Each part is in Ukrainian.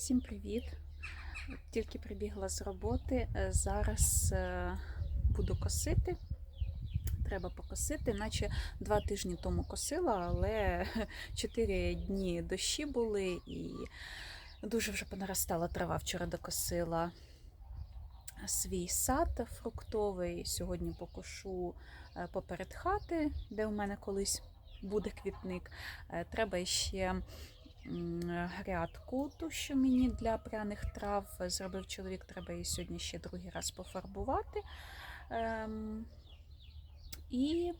Всім привіт! Тільки прибігла з роботи. Е, Зараз е, буду косити. Треба покосити, наче два тижні тому косила, але чотири дні дощі були і дуже вже понаростала трава. Вчора докосила свій сад фруктовий. Сьогодні покошу е, поперед хати, де у мене колись буде квітник. Треба ще грядку, ту, що мені для пряних трав зробив чоловік. Треба її сьогодні ще другий раз пофарбувати. Ем, І,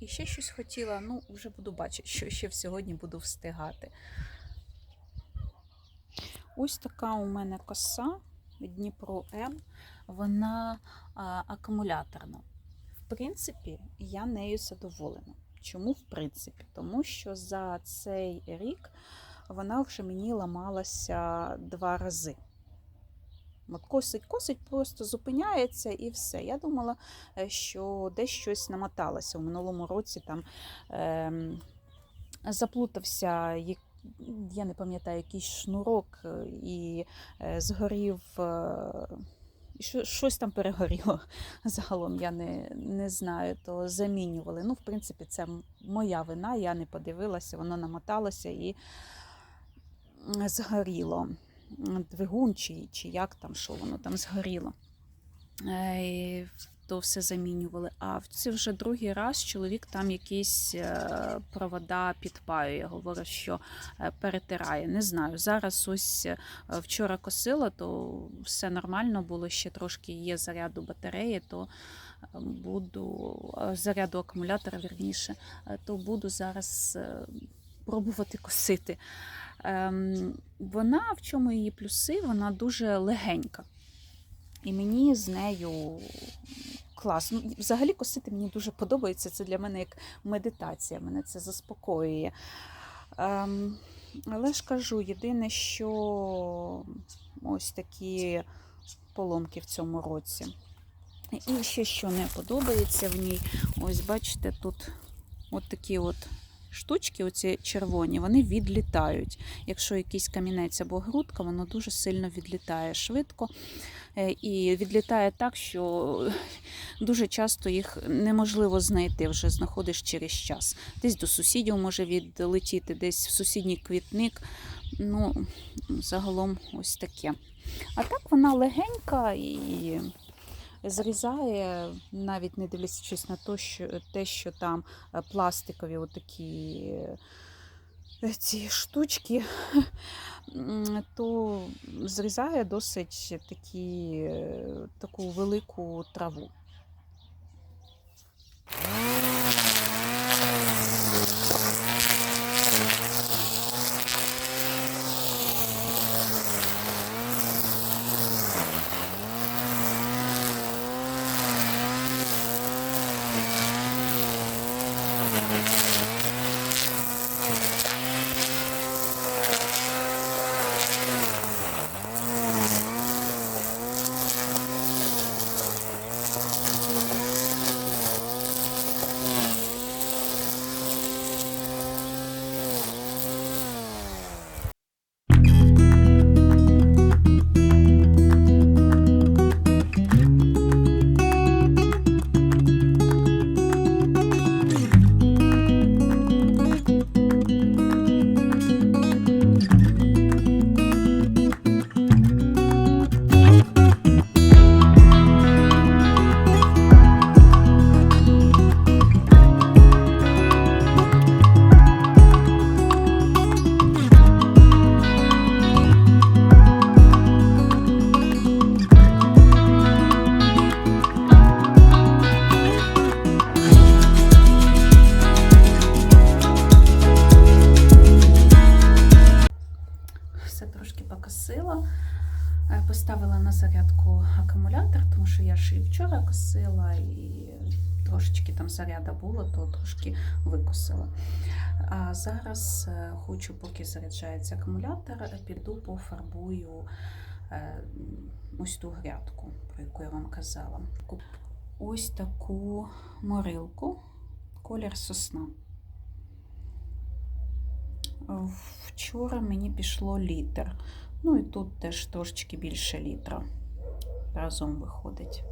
і ще щось хотіла. Ну, вже буду бачити, що ще сьогодні буду встигати. Ось така у мене коса Дніпро М. Вона а, акумуляторна. В принципі, я нею задоволена. Чому в принципі? Тому що за цей рік вона вже мені ламалася два рази. От косить, косить, просто зупиняється і все. Я думала, е, що десь щось намоталося. У минулому році там ем, заплутався, я не пам'ятаю, якийсь шнурок е, і е, згорів. е, Щось там перегоріло загалом, я не, не знаю, то замінювали. Ну, в принципі, це моя вина, я не подивилася, воно намоталося і згоріло. Двигун чи, чи як там, що воно там згоріло. Е, і То все замінювали. А це вже другий раз чоловік там якісь е, провода підпаює. Говорить, що е, перетирає. Не знаю. Зараз ось вчора косила, то все нормально було. Ще трошки є заряду батареї, то буду заряду акумулятора, вірніше, е, то буду зараз пробувати косити. Ем, Вона в чому її плюси? Вона дуже легенька. І мені з нею класно. Ну, Взагалі косити мені дуже подобається. Це для мене як медитація, мене це заспокоює. Ем, але ж кажу, єдине, що ось такі поломки в цьому році. І ще що не подобається в ній, ось бачите, тут от такі от штучки, оці червоні, вони відлітають. Якщо якийсь камінець або грудка, воно дуже сильно відлітає швидко. Е, І відлітає так, що дуже часто їх неможливо знайти, вже знаходиш через час. Десь до сусідів може відлетіти, десь в сусідній квітник. Ну, загалом ось таке. А так вона легенька і зрізає, навіть не дивлячись на те, що, те, що там е, пластикові отакі е, ці штучки, то зрізає досить такі, таку велику траву. Вчора косила, і трошечки там заряда було, то трошки викосила. А зараз е, хочу, поки заряджається акумулятор, піду пофарбую е, ось ту грядку, про яку я вам казала. Ось таку морилку, колір сосна. Вчора мені пішло літр. Ну і тут теж трошечки більше літра разом виходить.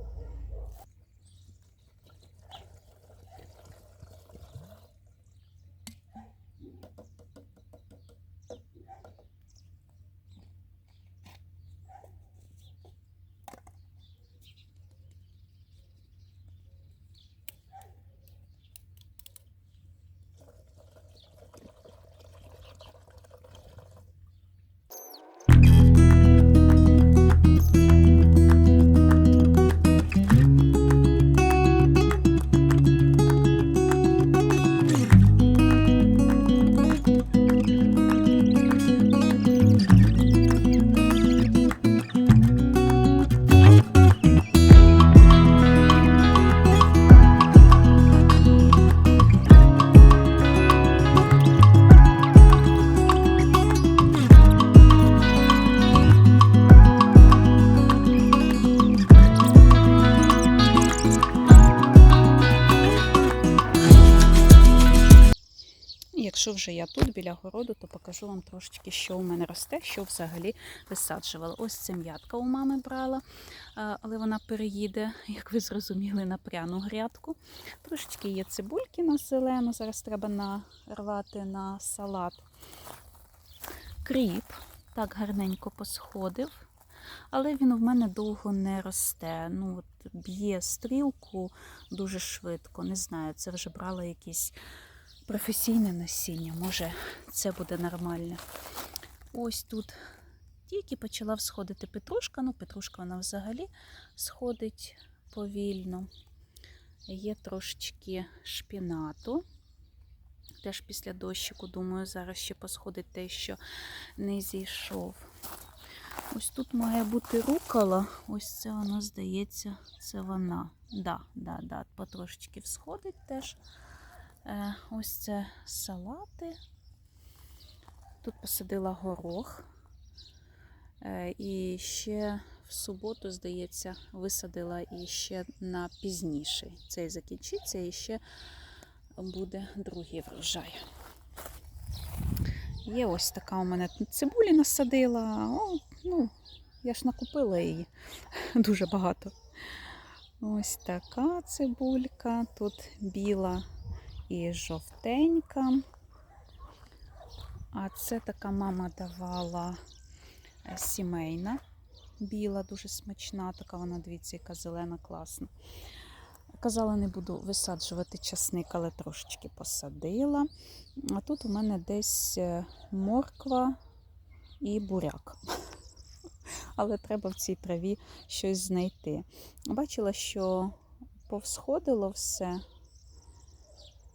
Вже я тут біля городу, то покажу вам трошечки, що у мене росте, що взагалі висаджувала. Ось це м'ятка у мами брала, але вона переїде, як ви зрозуміли, на пряну грядку. Трошечки є цибульки на зелену, зараз треба нарвати на салат. Кріп так гарненько посходив, але він у мене довго не росте. Ну, от Б'є стрілку дуже швидко. Не знаю, це вже брала якісь професійне насіння. Може, це буде нормально. Ось тут тільки почала всходити петрушка. Ну, петрушка вона взагалі сходить повільно. Є трошечки шпінату. Теж після дощику, думаю, зараз ще посходить те, що не зійшов. Ось тут має бути рукола. Ось це воно, здається, це вона. Да, да, да, потрошечки всходить теж. Е, Ось це салати. Тут посадила горох. Е, І ще в суботу, здається, висадила і ще на пізніший. Цей закінчиться і ще буде другий врожай. Є ось така у мене цибулі насадила. О, ну, я ж накупила її дуже багато. Ось така цибулька. Тут біла і жовтенька. А це така мама давала е, сімейна, біла, дуже смачна, така вона, дивіться, яка зелена, класна. Казала, не буду висаджувати часник, але трошечки посадила. А тут у мене десь е, морква і буряк. Але треба в цій траві щось знайти. Бачила, що повсходило все.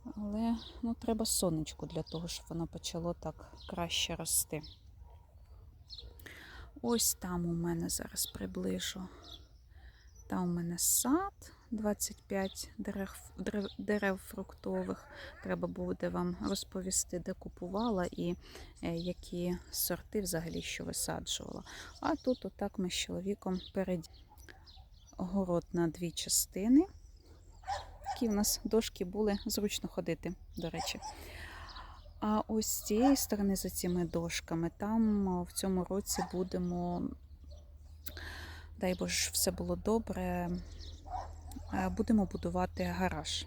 Але ну, треба сонечку для того, щоб воно почало так краще рости. Ось там у мене зараз приближу. Там у мене сад, 25 дерев, дерев, фруктових. Треба буде вам розповісти, де купувала і е, які сорти взагалі що висаджувала. А тут отак ми з чоловіком перед город на дві частини. Такі в нас дошки були, зручно ходити, до речі. А ось з цієї сторони, за цими дошками, там в цьому році будемо, дай Боже, все було добре, будемо будувати гараж.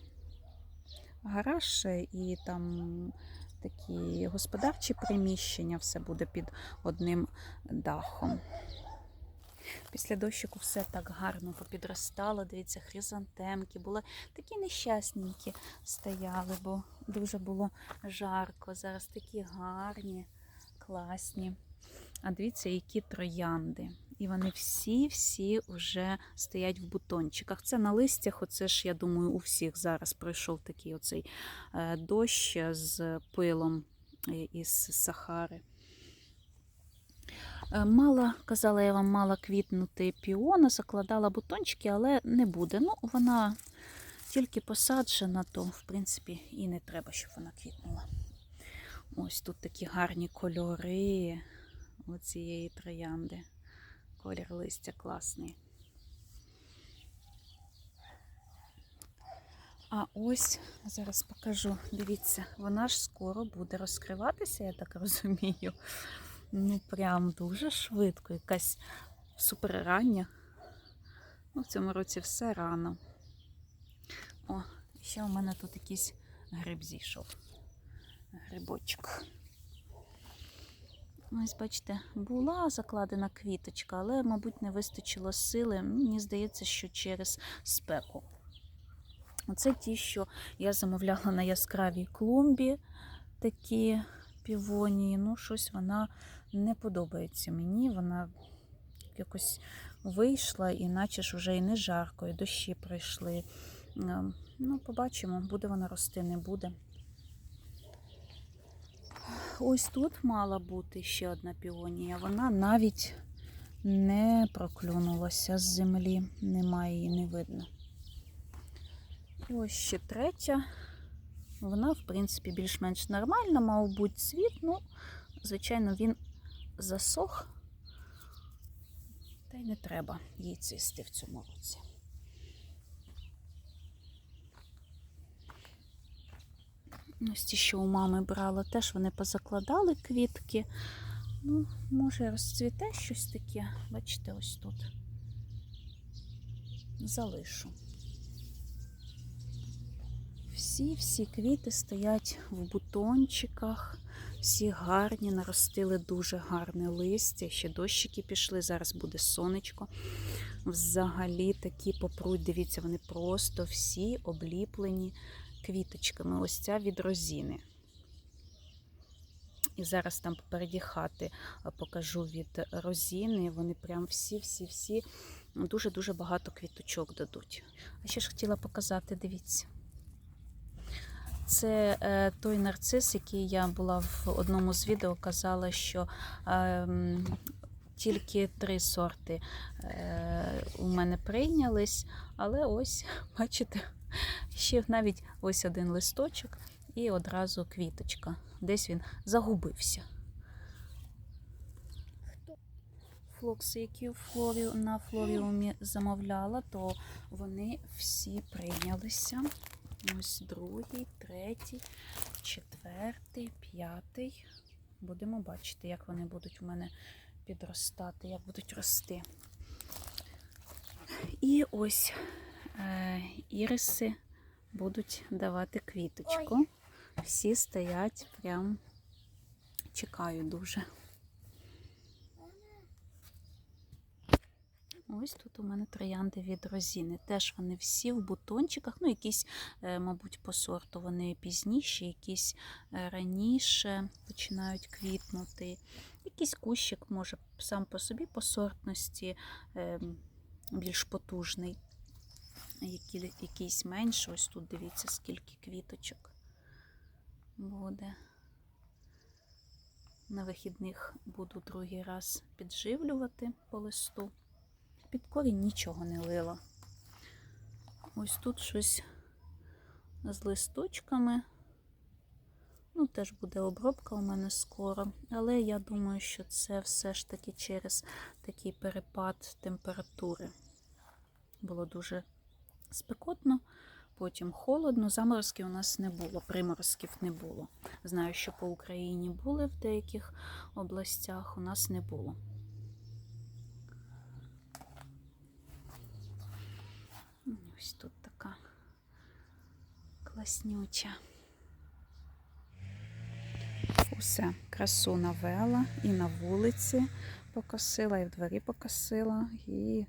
Гараж е, і там такі господарчі приміщення, все буде під одним дахом. Після дощику все так гарно попідростало. Дивіться, хризантемки були такі нещасненькі стояли, бо дуже було жарко. Зараз такі гарні, класні. А дивіться, які троянди. І вони всі-всі вже стоять в бутончиках. Це на листях, оце ж, я думаю, у всіх зараз пройшов такий оцей е, дощ з пилом е, із Сахари. Е, Мала, казала я вам, мала квітнути піона, закладала бутончики, але не буде. Ну, вона тільки посаджена, то, в принципі, і не треба, щоб вона квітнула. Ось тут такі гарні кольори у цієї троянди. Колір листя класний. А ось зараз покажу. Дивіться, вона ж скоро буде розкриватися, я так розумію. Ну, прям дуже швидко, якась суперрання. Ну, в цьому році все рано. О, ще у мене тут якийсь гриб зійшов. Грибочок. Ось, бачите, була закладена квіточка, але, мабуть, не вистачило сили. Мені здається, що через спеку. Оце ті, що я замовляла на яскравій клумбі, такі півонії. Ну, щось вона не подобається мені. Вона якось вийшла, і наче ж вже і не жарко, і дощі пройшли. Е, Ну, побачимо, буде вона рости, не буде. Ось тут мала бути ще одна піонія. Вона навіть не проклюнулася з землі, немає її, не видно. І ось ще третя. Вона, в принципі, більш-менш нормальна, мав бути цвіт. Ну, звичайно, він засох. Та й не треба їй цвісти в цьому році. Ось ті, що у мами брала, теж вони позакладали квітки. Ну, може, розцвіте щось таке. Бачите, ось тут. Залишу. Всі-всі квіти стоять в бутончиках, всі гарні, наростили дуже гарне листя. Ще дощики пішли, зараз буде сонечко. Взагалі такі попруть, дивіться, вони просто всі обліплені квіточками. Ось ця від розіни. І зараз там попереді хати покажу від розіни. Вони прям всі-всі-всі дуже-дуже багато квіточок дадуть. А ще ж хотіла показати, дивіться. Це е, той нарцис, який я була в одному з відео, казала, що е, тільки три сорти е, у мене прийнялись, але ось, бачите, ще навіть ось один листочок і одразу квіточка. Десь він загубився. Флокси, які флорі, на флоріумі замовляла, то вони всі прийнялися. Ось другий, третій, четвертий, п'ятий. Будемо бачити, як вони будуть у мене підростати, як будуть рости. І ось е, іриси будуть давати квіточку. Всі стоять, прям чекаю дуже. Ось тут у мене троянди від розіни. Теж вони всі в бутончиках, ну, якісь, е, мабуть, по сорту вони пізніші, якісь е, раніше починають квітнути. Якийсь кущик, може, сам по собі по сортності е, більш потужний. Якийсь менше. Ось тут дивіться, скільки квіточок буде. На вихідних буду другий раз підживлювати по листу. Під корінь нічого не лила. Ось тут щось з листочками. Ну, теж буде обробка у мене скоро. Але я думаю, що це все ж таки через такий перепад температури. Було дуже спекотно, потім холодно. Заморозків у нас не було, приморозків не було. Знаю, що по Україні були в деяких областях, у нас не було. Ось тут така класнюча. Усе, красу навела і на вулиці покосила, і в дворі покосила. І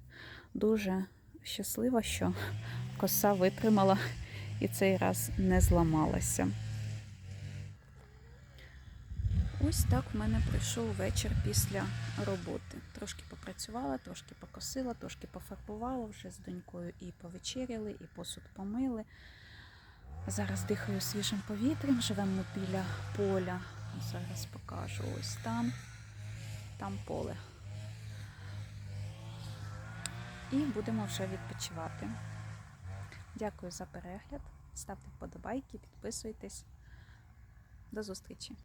дуже щаслива, що коса витримала і цей раз не зламалася. Ось так в мене пройшов вечір після роботи. Трошки попрацювала, трошки покосила, трошки пофарбувала вже з донькою і повечеряли, і посуд помили. Зараз дихаю свіжим повітрям, живемо біля поля. Зараз покажу ось там, там поле. І будемо вже відпочивати. Дякую за перегляд. Ставте вподобайки, підписуйтесь. До зустрічі!